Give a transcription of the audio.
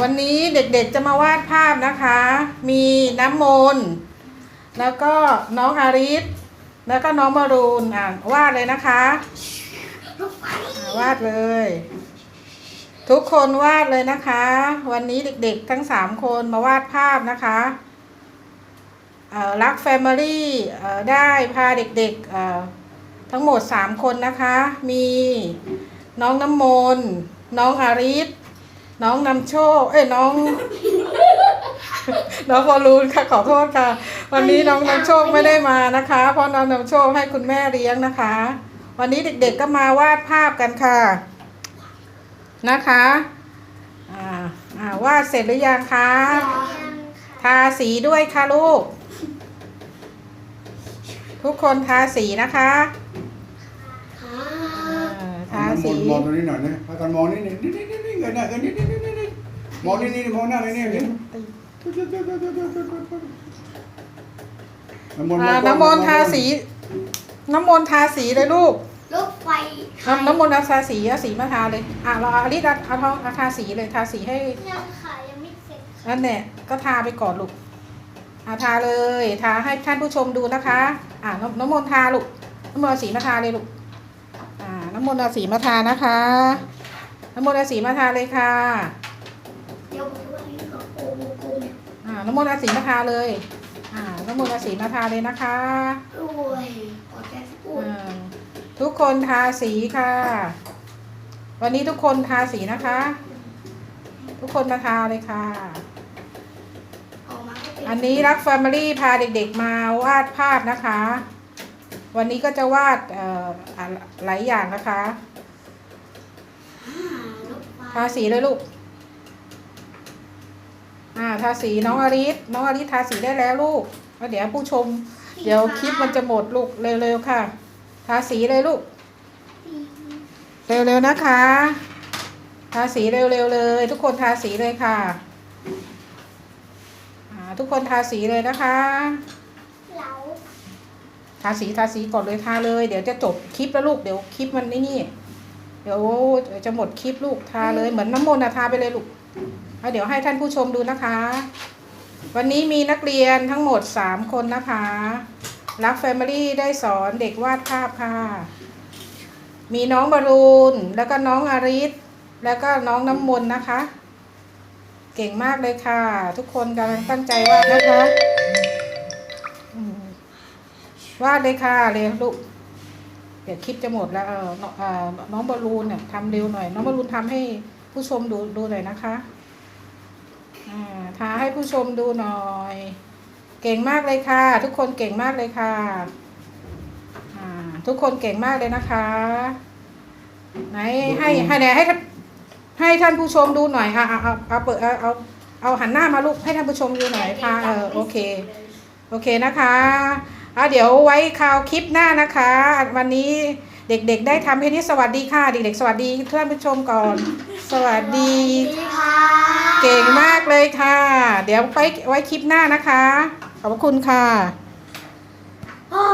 วันนี้เด็กๆจะมาวาดภาพนะคะ มีน้ำมนต์แล้วก็น้องอาริสแล้วก็น้องมารูนอ่าวาดเลยนะคะอ่าวาดเลย ทุกคนวาดเลยนะคะ วันนี้เด็กๆทั้งสามคนมาวาดภาพนะคะเอ่อรักแฟมิลี่เอ่อได้พาเด็กๆเอ่อทั้งหมดสามคนนะคะ มีน้องน้ำมนต์น้องอาริส น้องนำโชค เอ้ยน้อง น้องบอลลูนค่ะขอโทษค่ะ วันนี้น้องนำโชคไม่ได้มานะคะ เพราะน้องนำโชคให้คุณแม่เลี้ยงนะคะ วันนี้เด็กๆก็มาวาดภาพกันค่ะนะคะอ่าอ่าวาดเสร็จหรือยังคะทาสีด้วยค่ะลูก ทุกคนทาสีนะคะอ่าทาสี มองตรงนี้หน่อยนะพากันมองนี่นี่นี่นี่นี่ เงินหน้าเงินนี่นี่นี่มองนี่นี่มองหน้าเลยนี่น้ำมนต์อ่าน้ำมนต์ทาสี น้ำมนต์ทาสีเลยลูกลูกไฟน้ำน้ำมนต์เอาทาสีเอาสีมาทาเลย อะเราเอาลิดเอาทองเอาทาสีเลยทาสีให้ยังค่ะยังไม่เสร็จนั่นแหละก็ทาไปก่อนลูกอาทาเลยทาให้ท่านผู้ชมดูนะคะ อ่าน้ำน้ำมนต์ทาลูกน้ำมนต์สีมาทาเลยลูกอ่าน้ำมนต์เอาสีมาทานะคะ น้ำมนต์เอาสีมาทาเลยค่ะเดี๋ยวผมว่านี่กับโอโมกุมอ่าน้ำมนต์เอาสีมาทาเลยอ่าน้ำมนต์เอาสีมาทาเลยนะคะโอ้ยอดใจสักอุ่นอ่าทุกคนทาสีค่ะ วันนี้ทุกคนทาสีนะคะ ทุกคนมาทาเลยค่ะ ออกมาก็เป็นอันนี้รักแฟมิลี่พาเด็กๆมาวาดภาพนะคะ วันนี้ก็จะวาดเอ่ออะหลายอย่างนะคะอ่าลูกไฟ ทาสีเลยลูก อ่า ทาสีน้องอาริสน้องอาริสทาสีได้แล้วลูกแล้วเดี๋ยวผู้ชม เดี๋ยวคลิปมันจะหมดลูกเร็วๆค่ะ ทาสีเลยลูก เร็วๆนะคะ ทาสีเร็วๆเลย ทุกคนทาสีเลยค่ะอ่าทุกคนทาสีเลยนะคะเหลาทาสีทาสีก่อนเลยทาเลย เดี๋ยวจะจบคลิปแล้วลูกเดี๋ยวคลิปมันนี่นี่ เดี๋ยวจะหมดคลิปลูกทาเลยเหมือนน้ำมนต์นะทาไปเลยลูกเดี๋ยวให้ท่านผู้ชมดูนะคะ วันนี้มีนักเรียนทั้งหมดสามคนนะคะ รักแฟมิลี่ได้สอนเด็กวาดภาพค่ะ มีน้องบารูนแล้วก็น้องอาริสแล้วก็น้องน้ำมนต์นะคะ เก่งมากเลยค่ะ ทุกคนกำลังตั้งใจวาดนะคะวาดเลยค่ะเร็วลูก ดี๋ยวคลิปจะหมดแล้วเออน้องเออน้องบอลลูนเนี่ยทำเร็วหน่อย น้องบอลลูนทำให้ผู้ชมดูดูหน่อยนะคะอ่าทาให้ผู้ชมดูหน่อย เก่งมากเลยค่ะ ทุกคนเก่งมากเลยค่ะอ่าทุกคนเก่งมากเลยนะคะ ไหนให้ให้ไหนให้ท่านให้ท่านผู้ชมดูหน่อยอะเอาเอาเอาเปิดเอาเอาเอาหันหน้ามาลูกให้ท่านผู้ชมดูหน่อยค่ะเออโอเค โอเคนะคะ อะเดี๋ยวไว้คราวคลิปหน้านะคะ วันนี้เด็กๆ ได้ทำแค่นี้สวัสดีค่ะ เด็กๆ สวัสดีท่านผู้ชมก่อน สวัสดีเก่งมากเลยค่ะ เดี๋ยวไปไว้คลิปหน้านะคะ ขอบคุณค่ะ โอ้